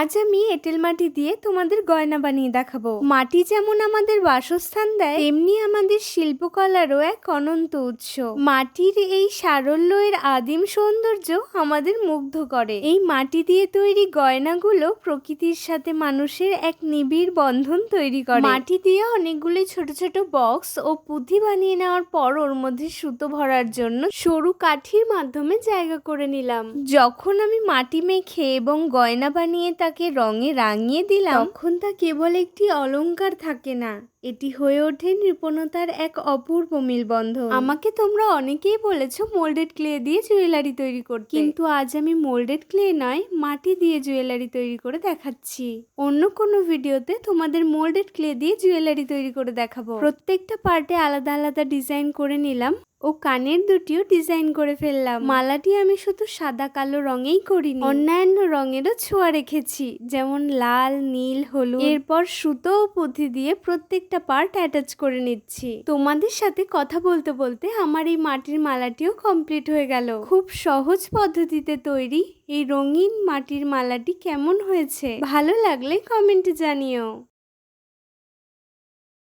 আজ আমি এঁটেল মাটি দিয়ে তোমাদের গয়না বানিয়ে দেখাবো। মাটি যেমন আমাদের বাসস্থান দেয়, তেমনি আমাদের শিল্পকলারও এক অনন্ত উৎস। মাটির এই সারল্য এর আদিম সৌন্দর্য আমাদের মুগ্ধ করে। এই মাটি দিয়ে তৈরি গয়নাগুলো প্রকৃতির সাথে মানুষের এক নিবিড় বন্ধন তৈরি করে। মাটি দিয়ে অনেকগুলো ছোট ছোট বক্স ও পুঁথি বানিয়ে নেওয়ার পর ওর মধ্যে সুতো ভরার জন্য সরু কাঠির মাধ্যমে জায়গা করে নিলাম। যখন আমি মাটি মেখে এবং গয়না বানিয়ে তাকে রঙে রাঙিয়ে দিলাম। তখন তা কেবল একটি অলঙ্কার থাকে না। এটি হয়ে ওঠে নিপুণতার এক অপূর্ব মিলবন্ধন। আমাকে তোমরা অনেকেই বলেছ মোল্ডেড ক্লে দিয়ে জুয়েলারি তৈরি করতে। কিন্তু আজ আমি মোল্ডেড ক্লে নয় মাটি দিয়ে জুয়েলারি তৈরি করে দেখাচ্ছি। অন্য কোনো ভিডিওতে তোমাদের মোল্ডেড ক্লে দিয়ে জুয়েলারি তৈরি করে দেখাবো। প্রত্যেকটা পার্টে আলাদা আলাদা ডিজাইন করে নিলাম ও কানের দুটিও ডিজাইন করে ফেললাম। মালাটি আমি শুধু সাদা কালো রঙেই করিনি অন্যান্য রঙেরও ছোঁয়া রেখেছি যেমন লাল নীল হলুদ। এরপর সুতো ও পুঁথি দিয়ে প্রত্যেকটা পার্ট অ্যাটাচ করে নিচ্ছি। তোমাদের সাথে কথা বলতে বলতে আমার এই মাটির মালাটিও কমপ্লিট হয়ে গেল। খুব সহজ পদ্ধতিতে তৈরি এই রঙিন মাটির মালাটি কেমন হয়েছে? ভালো লাগলে কমেন্টে জানিও।